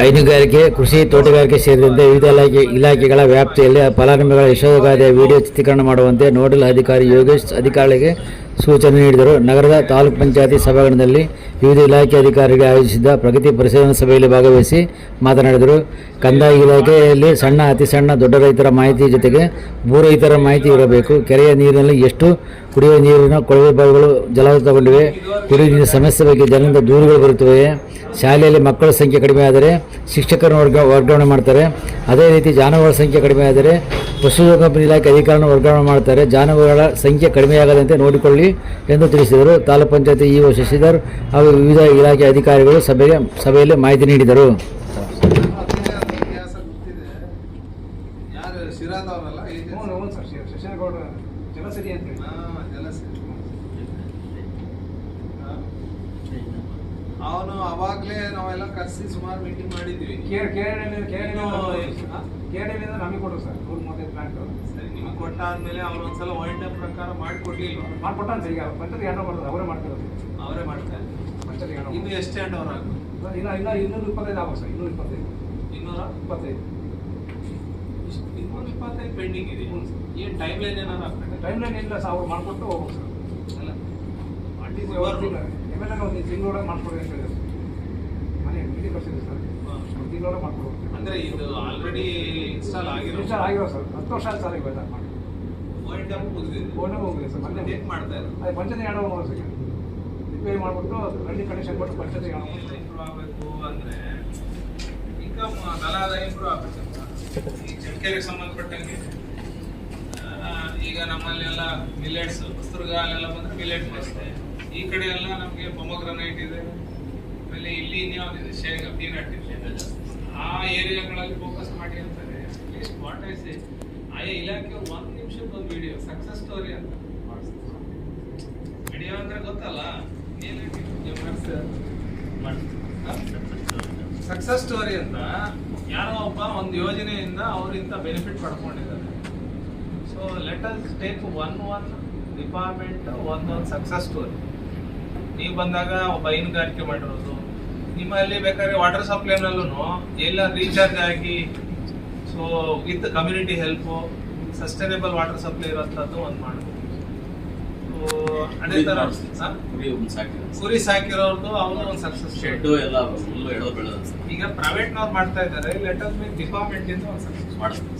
ಹೈನುಗಾರಿಕೆ, ಕೃಷಿ ತೋಟಗಾರಿಕೆ ಸೇರಿದಂತೆ ವಿವಿಧ ಇಲಾಖೆ ಇಲಾಖೆಗಳ ವ್ಯಾಪ್ತಿಯಲ್ಲಿ ಫಲಾನುಭವಿಗಳ ಯಶೋಗಾಥೆಯ ವಿಡಿಯೋ ಚಿತ್ರೀಕರಣ ಮಾಡುವಂತೆ ನೋಡಲ್ ಅಧಿಕಾರಿ ಯೋಗೇಶ್ ಅಧಿಕಾರಿಗಳಿಗೆ ಸೂಚನೆ ನೀಡಿದರು. ನಗರದ ತಾಲೂಕು ಪಂಚಾಯತಿ ಸಭಾಂಗಣದಲ್ಲಿ ವಿವಿಧ ಇಲಾಖೆ ಅಧಿಕಾರಿಗಳಿಗೆ ಆಯೋಜಿಸಿದ್ದ ಪ್ರಗತಿ ಪರಿಶೀಲನಾ ಸಭೆಯಲ್ಲಿ ಭಾಗವಹಿಸಿ ಮಾತನಾಡಿದರು. ಕಂದಾಯ ಇಲಾಖೆಯಲ್ಲಿ ಸಣ್ಣ, ಅತಿ ಸಣ್ಣ, ದೊಡ್ಡ ರೈತರ ಮಾಹಿತಿ ಜೊತೆಗೆ ಭೂ ರೈತರ ಮಾಹಿತಿ ಇರಬೇಕು. ಕೆರೆಯ ನೀರಿನಲ್ಲಿ ಎಷ್ಟು ಕುಡಿಯುವ ನೀರಿನ ಕೊಳವೆ ಬಾವಿಗಳು ಜಲಾವೃತಗೊಂಡಿವೆ. ಕುಡಿಯುವ ನೀರಿನ ಸಮಸ್ಯೆ ಬಗ್ಗೆ ಜನರಿಂದ ದೂರುಗಳು ಬರುತ್ತವೆ. ಶಾಲೆಯಲ್ಲಿ ಮಕ್ಕಳ ಸಂಖ್ಯೆ ಕಡಿಮೆ ಆದರೆ ಶಿಕ್ಷಕರನ್ನು ವರ್ಗ ವರ್ಗಾವಣೆ ಮಾಡ್ತಾರೆ. ಅದೇ ರೀತಿ ಜಾನುವಾರು ಸಂಖ್ಯೆ ಕಡಿಮೆ ಆದರೆ ಪಶುಸಂಗೋಪನಾ ಇಲಾಖೆ ಅಧಿಕಾರಿಗಳನ್ನು ವರ್ಗಾವಣೆ ಮಾಡ್ತಾರೆ. ಜಾನುವಾರುಗಳ ಸಂಖ್ಯೆ ಕಡಿಮೆಯಾಗದಂತೆ ನೋಡಿಕೊಳ್ಳಿ ಎಂದು ತಿಳಿಸಿದರು. ತಾಲೂಕು ಪಂಚಾಯತಿ ಇಒ ಶಶಿಧರ್ ಹಾಗೂ ವಿವಿಧ ಇಲಾಖೆ ಅಧಿಕಾರಿಗಳು ಸಭೆಗೆ ಸಭೆಯಲ್ಲಿ ಮಾಹಿತಿ ನೀಡಿದರು. ಅವನು ಅವಾಗ್ಲೇ ನಾವೆಲ್ಲ ಕರೆಸಿ ಸುಮಾರು ಮೀಟಿಂಗ್ ಮಾಡಿದ್ವಿ. ಕೇರ್ ಕೇರಳ ಕೇರಳದಿಂದ ನಮಗೆ ಕೊಟ್ಟರು ಸರ್. ನೂರ ಮೂವತ್ತೈದು ಪ್ಲಾಂಟ್ ಸರಿ ನಿಮಗೆ ಕೊಟ್ಟ ಆದ್ಮೇಲೆ ಅವ್ರು ಒಂದ್ಸಲ ವರ್ಲ್ಡ್ ಪ್ರಕಾರ ಮಾಡಿಕೊಡ್ಲಿಲ್ಲ ಮಾಡ್ಕೊಟ್ಟ ಸರ್ ಈಗ ಪಂಚದ ಹ್ಯಾಂಡ್ ಮಾಡೋದು ಅವರೇ ಮಾಡ್ತಿರೋದು. ಅವರೇ ಮಾಡ್ತಾರೆ. ಪಂಚದ ಹ್ಯಾಂಡ್ ಇನ್ನು ಎಷ್ಟು ಹ್ಯಾಂಡ್ ಓವರ್ ಆಗ ಇಲ್ಲ ಇಲ್ಲ ಇನ್ನೂರ ಇಪ್ಪತ್ತೈದು ಆಗ ಸರ್ ಇನ್ನೂರ ಇಪ್ಪತ್ತೈದು. ಇನ್ನೂರ? ಇಪ್ಪತ್ತೈದು. ಇಷ್ಟು- ಇನ್ನೂರ ಇಪ್ಪತ್ತೈದು ಪೆಂಡಿಂಗ್ ಇದೆ. ಏನ್ ಟೈಮ್ ಲೈನ್ ಹಾಕ್ಬೇಕು ಟೈಮ್ ಲೈನ್ ಇಲ್ಲ ಸರ್ ಅವ್ರು ಮಾಡ್ಕೊಟ್ಟು ಹೋಗ್ಬೋದು ಸರ್. ಅಲ್ಲ what is M L A ಒಂದು ತಿಂಗಳೊಳಗೆ ಮಾಡ್ಕೊಡಿ ಅಂತ ಹೇಳಿದ್ರು. ಮನೆ ಮೀಟಿಂಗ್ ಕಳಿಸಿದ್ರು ಸರ್. ಒಂದು ತಿಂಗಳೊಳಗೆ ಮಾಡ್ಕೊಡು ಅಂದ್ರೆ ಇದು ಆಲ್ರೆಡಿ ಇನ್ಸ್ಟಾಲ್ ಆಗಿರೋ ಸರ್ ಆಗಿರೋ ಸರ್. ಹತ್ತು ವರ್ಷ ಆಯ್ತು ಸರ್ ಇವೆಲ್ಲ ಮಾಡಿ. ವರ್ಲ್ಡ್ ಮುಗಿದಿದೆ. ಫೋನೇ ಹೋಗಿದೆ ಸರ್. ಮೊನ್ನೆ ಡೇಟ್ ಮಾಡ್ತಾ ಇದ್ದಾರೆ ಅದು ಪಂಚಾಯತ್ ಎರಡು ಮಾಡೋದು ಸರ್ ರಿಪೇರಿ ಮಾಡಿಬಿಟ್ಟು ರಂಡಿ ಕಂಡೀಷನ್ ಕೊಟ್ಟು ಪಂಚಾಯತ್ ಎರಡು ಇಂಪ್ರೂವ್ ಆಗಬೇಕು ಅಂದ್ರೆ ಇನ್ಕಮ್ ನಲಾದ ಇಂಪ್ರೂವ್ ಆಗಬೇಕು ಈ ಚಟ್ಕೆಗೆ ಸಂಬಂಧಪಟ್ಟಂಗೆ. ಈಗ ನಮ್ಮಲ್ಲೆಲ್ಲ ಮಿಲೆಟ್ಸ್ ಹೊಸದುರ್ಗ ಅಲ್ಲೆಲ್ಲ ಬಂದ್ರೆ ಮಿಲೆಟ್ ಬರುತ್ತೆ ಈ ಕಡೆ ಎಲ್ಲ ನಮಗೆ ಪೊಮಗ್ರನೈಟ್ ಇದೆ. ಆಮೇಲೆ ಇಲ್ಲಿ ಇನ್ಯಾವ್ದಿದೆ? ಶೇಂಗಾ ಪೀನಟ್ ಇದೆ ಆ ಏರಿಯಾಗಳಲ್ಲಿ ಫೋಕಸ್ ಮಾಡಿ ಅಂತಾರೆ. ಅಟ್ಲೀಸ್ಟ್ ವಾಟ್ ಐ ಸಿ ಆಯಾ ಇಲಾಖೆ ಒಂದು ನಿಮಿಷದ ಒಂದು ವಿಡಿಯೋ ಸಕ್ಸಸ್ ಸ್ಟೋರಿ ಅಂತ ವಿಡಿಯೋ ಅಂದ್ರೆ ಗೊತ್ತಲ್ಲ? ಸಕ್ಸಸ್ ಸ್ಟೋರಿ ಅಂತ. ಯಾರೋ ಒಬ್ಬ ಒಂದು ಯೋಜನೆಯಿಂದ ಅವರಿಂದ benefit ಪಡ್ಕೊಂಡಿದ್ದಾರೆ. So let us take one one department ಒಂದೊಂದು ಸಕ್ಸಸ್ ಸ್ಟೋರಿ ನೀವು ಬಂದಾಗ ಒಬ್ಬ ಹೈನುಗಾರಿಕೆ ಮಾಡಿರೋದು. ನಿಮ್ಮಲ್ಲಿ ಬೇಕಾದ್ರೆ ವಾಟರ್ ಸಪ್ಲೈನಲ್ಲೂ ಎಲ್ಲ ರೀಚಾರ್ಜ್ ಆಗಿ so with community help sustainable water supply ಇರೋಂಥದ್ದು ಒಂದು ಮಾಡಬೇಕು ಸೊ ಅದೇ ಥರ ಹಾ? ಕುರಿ ಸಾಕಿರೋರ್ದು ಅವರು ಒಂದು ಸಕ್ಸಸ್ ಶೆಡ್ಡು ಎಲ್ಲ ಈಗ ಪ್ರೈವೇಟ್ನವ್ರು ಮಾಡ್ತಾ ಇದ್ದಾರೆ ಲೆಟರ್ ಮೀನ್ ಡಿಪಾರ್ಟ್ಮೆಂಟ್ ಇಂದ ಒಂದು ಸಕ್ಸಸ್ ಮಾಡಿಸ್ತೀವಿ.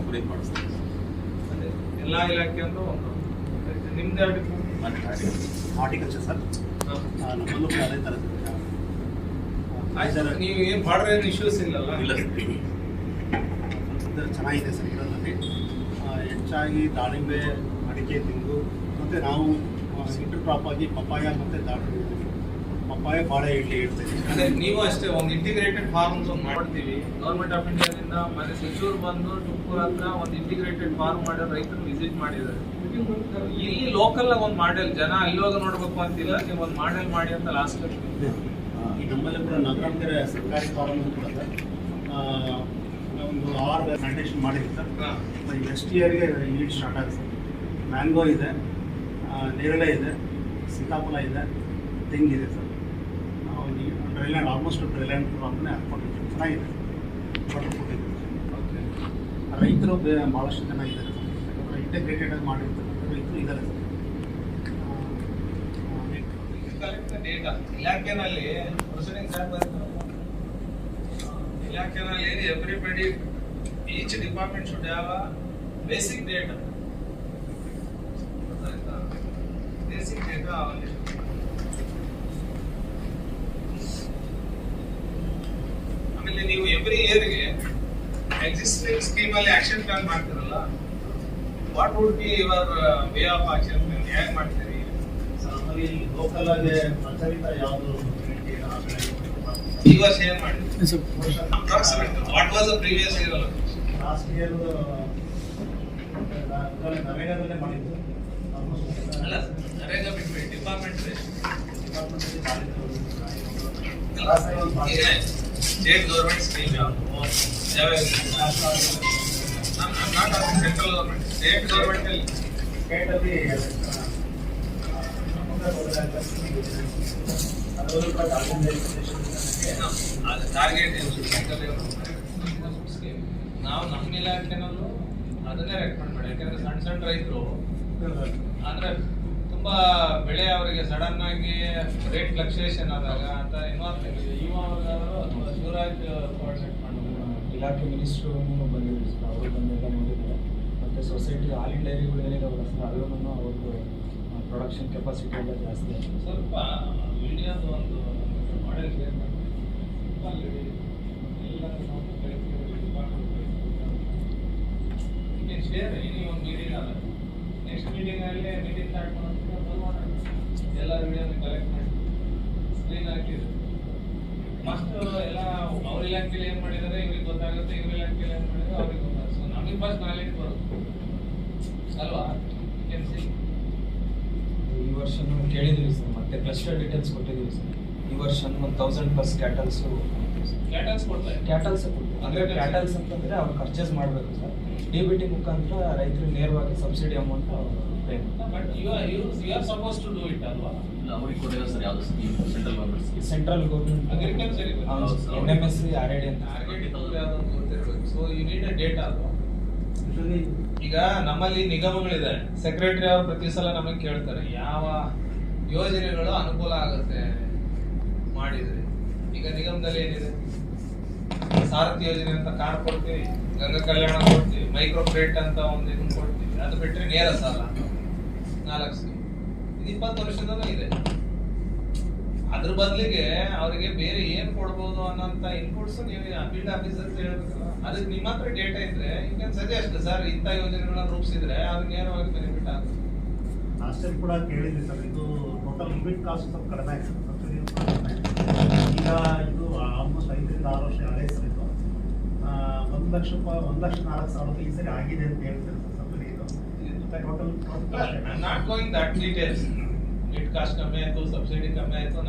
ಕುರಿ ಅದೇ ಎಲ್ಲ ಇಲಾಖೆಯಲ್ಲೂ ಒಂದು ನಿಮ್ದು ಎರಡು ಹಾರ್ಟಿಕಲ್ಚರ್ ಸರ್. ನಮ್ಮಲ್ಲೂ ಕೂಡ ಅದೇ ಆಯ್ತು ನೀವು ಏನು ಏನು ಇಶ್ಯೂಸ್ ಇಲ್ಲಲ್ಲ? ಇಲ್ಲ ಚೆನ್ನಾಗಿದೆ ಸರ್ ಇದರಲ್ಲಿ ಹೆಚ್ಚಾಗಿ ದಾಳಿಂಬೆ ಅಡಿಕೆ ತಿಂದು ಮತ್ತೆ ನಾವು ಇಂಟರ್ ಕ್ರಾಪ್ ಆಗಿ ಪಪ್ಪಾಯ ಮತ್ತು ದಾಳಿಂಬೆ ಪಪ್ಪಾಯ ಬಾಳೆ ಇಡ್ಲಿ ಇಡ್ತೀವಿ ಅದೇ ನೀವು ಅಷ್ಟೇ ಒಂದು ಇಂಟಿಗ್ರೇಟೆಡ್ ಫಾರ್ಮ್ಸ್ ಒಂದು ಮಾಡ್ತೀವಿ. ಗೌರ್ಮೆಂಟ್ ಆಫ್ ಇಂಡಿಯಾದಿಂದ ಮನೆ ಸಚಿವರು ಬಂದು ತುಮಕೂರು ಹತ್ರ ಒಂದು ಇಂಟಿಗ್ರೇಟೆಡ್ ಫಾರ್ಮ್ ಮಾಡೋ ರೈತರು ವಿಸಿಟ್ ಮಾಡಿದ್ದಾರೆ. ಇಲ್ಲಿ ಲೋಕಲ್ ಒಂದು ಮಾಡೆಲ್ ಜನ ಅಲ್ಲಿ ಹೋಗಿ ನೋಡ್ಬೇಕು ಅಂತಿಲ್ಲ ನೀವು ಒಂದು ಮಾಡೆಲ್ ಮಾಡಿ ಅಂತ ಲಾಸ್ಟ್ ಈ ನಮ್ಮಲ್ಲಿ ಕೂಡ ನಗರಾಂತರ ಸರ್ಕಾರಿ ಫಾರಂ ಕೂಡ ಒಂದು ಆರು ಪ್ಲಾಂಟೇಶನ್ ಮಾಡಿರ್ತಾರೆ ನೆಕ್ಸ್ಟ್ ಇಯರ್ಗೆ ಈಡ್ ಸ್ಟಾರ್ಟ್ ಆಗುತ್ತೆ. ಮ್ಯಾಂಗೋ ಇದೆ ನೇರಳೆ ಇದೆ ಸೀತಾಫಲ ಇದೆ ತೆಂಗಿದೆ ಸರ್. ಡ್ರೈಲ್ಯಾಂಡ್ ಆಲ್ಮೋಸ್ಟ್ ಡ್ರೈಲ್ಯಾಂಡ್ ಅಂತಲೇ ಹಾಕ್ಕೊಂಡಿದ್ದೀವಿ ಚೆನ್ನಾಗಿದೆ. ಬಟರ್ ಇದೆ. ರೈತರು ಭಾಳಷ್ಟು ಜನ ಇದ್ದಾರೆ ಸರ್. ಇಂಟಗ್ರೇಟೆಡ್ ಆಗಿ ಮಾಡಿರ್ತಕ್ಕಂಥ ರೈತರು ಇದ್ದಾರೆ. ಇಲಾಖೆನಲ್ಲಿ. ಇಲಾಖೆನಲ್ಲಿ everybody each department should have basic data basic data ಆಮೇಲೆ ನೀವು ಎವ್ರಿ ಇಯರ್ಗೆ ಎಕ್ಸಿಸ್ಟಿಂಗ್ ಸ್ಕೀಮಲ್ಲಿ ಆಕ್ಷನ್ ಪ್ಲಾನ್ ಮಾಡ್ತೀರಲ್ಲ what would be your way of action ಹೇಗೆ ಮಾಡ್ತೀರಿ? ನಮ್ಮಲ್ಲಿ ಲೋಕಲ್ ಆಗಿ ಪ್ರಚಲಿತ ಯಾವುದು ಈ ವರ್ಷ ಏನು ಮಾಡಿದ್ರಿ what was the previous year last year ನರೇಗಾದಲ್ಲೇ ಮಾಡಿದ್ದು. ಅಲ್ಲ ನರೇಗಾ ಬಿಟ್ಬಿಟ್ಟು ಡಿಪಾರ್ಟ್ಮೆಂಟ್ ಸ್ಟೇಟ್ ಗೌರ್ಮೆಂಟ್ ಸ್ಕೀಮ್ ಯಾವುದು? ಯಾವ ಟಾರ್ಗೆಟ್ ನಾವು ನಮ್ಮ ಇಲಾಖೆನಲ್ಲೂ ಅದನ್ನೇ ರೆಕಮೆಂಡ್ ಮಾಡಿ ಯಾಕಂದ್ರೆ ಸಣ್ಣ ಸಣ್ಣ ರೈತರು, ಅಂದ್ರೆ ತುಂಬಾ ಬೆಳೆ ಅವರಿಗೆ ಸಡನ್ ಆಗಿ ರೇಟ್ ಫ್ಲಕ್ಚುಯೇಷನ್ ಆದಾಗ ಅಂತ ಇನ್ವಾಲ್ವ್ ಇವಾಗ ಶಿವರಾಜ್ ಕೋಆರ್ಡಿನೇಟ್ ಇಲಾಖೆ ಮಿನಿಸ್ಟ್ರುಗಳನ್ನು ಬಂದಿದ್ರು ಸರ್ ಅವರು ಬಂದೆಲ್ಲ ನೋಡಿದ್ದಾರೆ ಮತ್ತು ಸೊಸೈಟಿ ಹಾಲಿನ ಡೈರಿಗಳು ಏನಿದಾವಲ್ಲ ಸರ್? ಅದನ್ನು ಅವ್ರದ್ದು ಪ್ರೊಡಕ್ಷನ್ ಕೆಪಾಸಿಟಿ ಎಲ್ಲ ಜಾಸ್ತಿ ಆಗಿದೆ ಸ್ವಲ್ಪ ಇಂಡಿಯಾದ ಒಂದು ಮಾಡೆಲ್ ನೆಕ್ಸ್ಟ್ ಮೀಟಿಂಗ್ ಎಲ್ಲ ಕಲೆಕ್ಟ್ ಮಾಡಿ. ಸ್ಕ್ರೀನ್ ಹಾಕಿದ್ರು ಫಸ್ಟ್ ಎಲ್ಲ ಅವ್ರ ಇಲಾಖೆಲಿ ಏನ್ ಮಾಡಿದಾರೆ, ಇವ್ರಿಗೆ ಗೊತ್ತಾಗುತ್ತೆ, ಇವ್ರ ಇಲಾಖೆಲಿ ಏನ್ ಮಾಡಿದ್ರೆ, ಅವ್ರಿಗೆ ಗೊತ್ತಾಗುತ್ತೆ. ಸೊ ನಮಗೆ ಫಸ್ಟ್ ನಾಲೆಜ್ ಬರುತ್ತೆ. ಅಲ್ವಾ? ಸಿ ಈ ವರ್ಷ ಕೇಳಿದ್ದೀವಿ ಸರ್, ಮತ್ತೆ ಕ್ಲಸ್ಟರ್ ಡೀಟೇಲ್ಸ್ ಕೊಟ್ಟಿದ್ದೀವಿ ಸರ್. ಈ ವರ್ಷ ಒಂದು ತೌಸಂಡ್ ಪ್ಲಸ್ ಕ್ಯಾಟಲ್ಸು ಕ್ಯಾಟಲ್ಸ್ ಕೊಡ್ತಾರೆ. ಕ್ಯಾಟಲ್ಸ್ ಅಂದರೆ ಕ್ಯಾಟಲ್ಸ್ ಅಂತಂದರೆ ಅವ್ರು ಪರ್ಚೇಸ್ ಮಾಡಬೇಕು ಸರ್. ಡಿ ಬಿ ಟಿ ಮುಖಾಂತರ ರೈತರು ನೇರವಾಗಿ subsidy amount pay but you are you you are suppose to do it ಅಲ್ವಾ? ಅವ್ರಿಗೆ ಕೊಟ್ಟಿಲ್ಲ ಸರ್ ಯಾವುದು scheme central government central government agriculture. N M S C R I D ಅಂತ. Target ಯಾವ್ದೊಂದು ಗೊತ್ತಿರಬೇಕು so you need a data ಅಲ್ವಾ? ಈಗ ನಮ್ಮಲ್ಲಿ ನಿಗಮಗಳಿದೆ ಸೆಕ್ರೆಟರಿ ಅವರು ಪ್ರತಿ ಸಲ ನಮಗೆ ಕೇಳ್ತಾರೆ ಯಾವ ಯೋಜನೆಗಳು ಅನುಕೂಲ ಆಗುತ್ತೆ ಮಾಡಿದ್ರೆ? ಈಗ ನಿಗಮದಲ್ಲಿ ಏನಿದೆ? ಸಾರಥಿ ಯೋಜನೆ ಅಂತ ಕಾರ್ ಕೊಡ್ತೀವಿ ಗಂಗಾ ಕಲ್ಯಾಣ ಕೊಡ್ತೀವಿ ಮೈಕ್ರೋ ಕ್ರೆಡಿಟ್ ಅಂತ ಒಂದು ಇದನ್ನು ಕೊಡ್ತೀವಿ ಅದು ಬಿಟ್ಟರೆ ನೇರ ಸಾಲ ನಾಲ್ಕು ಇದು ಇಪ್ಪತ್ತು ವರ್ಷದಲ್ಲೂ ಇದೆ. ಅದ್ರ ಬದಲಿಗೆ ಅವರಿಗೆ ಬೇರೆ ಏನ್ ಕೊಡ್ಬೋದು ಅನ್ನೋಂತ ಇನ್ಪುಟ್ಸ್ ನೀವು ಫೀಲ್ಡ್ ಅಂತ ಹೇಳ್ಬೇಕಲ್ಲ. ಅದಕ್ಕೆ ನಿಮ್ಮ ಹತ್ರ ಡೇಟಾ ಇದ್ರೆ ಯು ಕ್ಯಾನ್ ಸಜೆಸ್ಟ್ ಸರ್ ಇಂಥ ಯೋಜನೆಗಳನ್ನ ರೂಪಿಸಿದ್ರೆ ಅದು ನೇರವಾಗಿ ಬೆನಿಫಿಟ್ ಆಗುತ್ತೆ. ಟೈಮ್ ಕೂಡ ಕೇಳಿದ್ವಿ ಸರ್. ಇದು ಟೋಟಲ್ ಲಿಮಿಟ್ ಕಾಸ್ಟ್ ಸ್ವಲ್ಪ ಕಡಿಮೆ ಸಬ್ಸಿಡಿ ಇದು ಆಲ್ಮೋಸ್ಟ್ ಐದರಿಂದ ಆರು ವರ್ಷ ಆ, ಒಂದು ಲಕ್ಷ ರೂಪಾಯಿ ಒಂದು ಲಕ್ಷ ನಾಲ್ಕು ಸಾವಿರ ಆಗಿದೆ ಅಂತ ಹೇಳ್ತಾರೆ ಸಬ್ಸಿಡಿ ಇದು. Total not going that cost ಕಮ್ಮಿ ಸಬ್ಸಿಡಿ ಕಮ್ಮಿ ಆಯ್ತು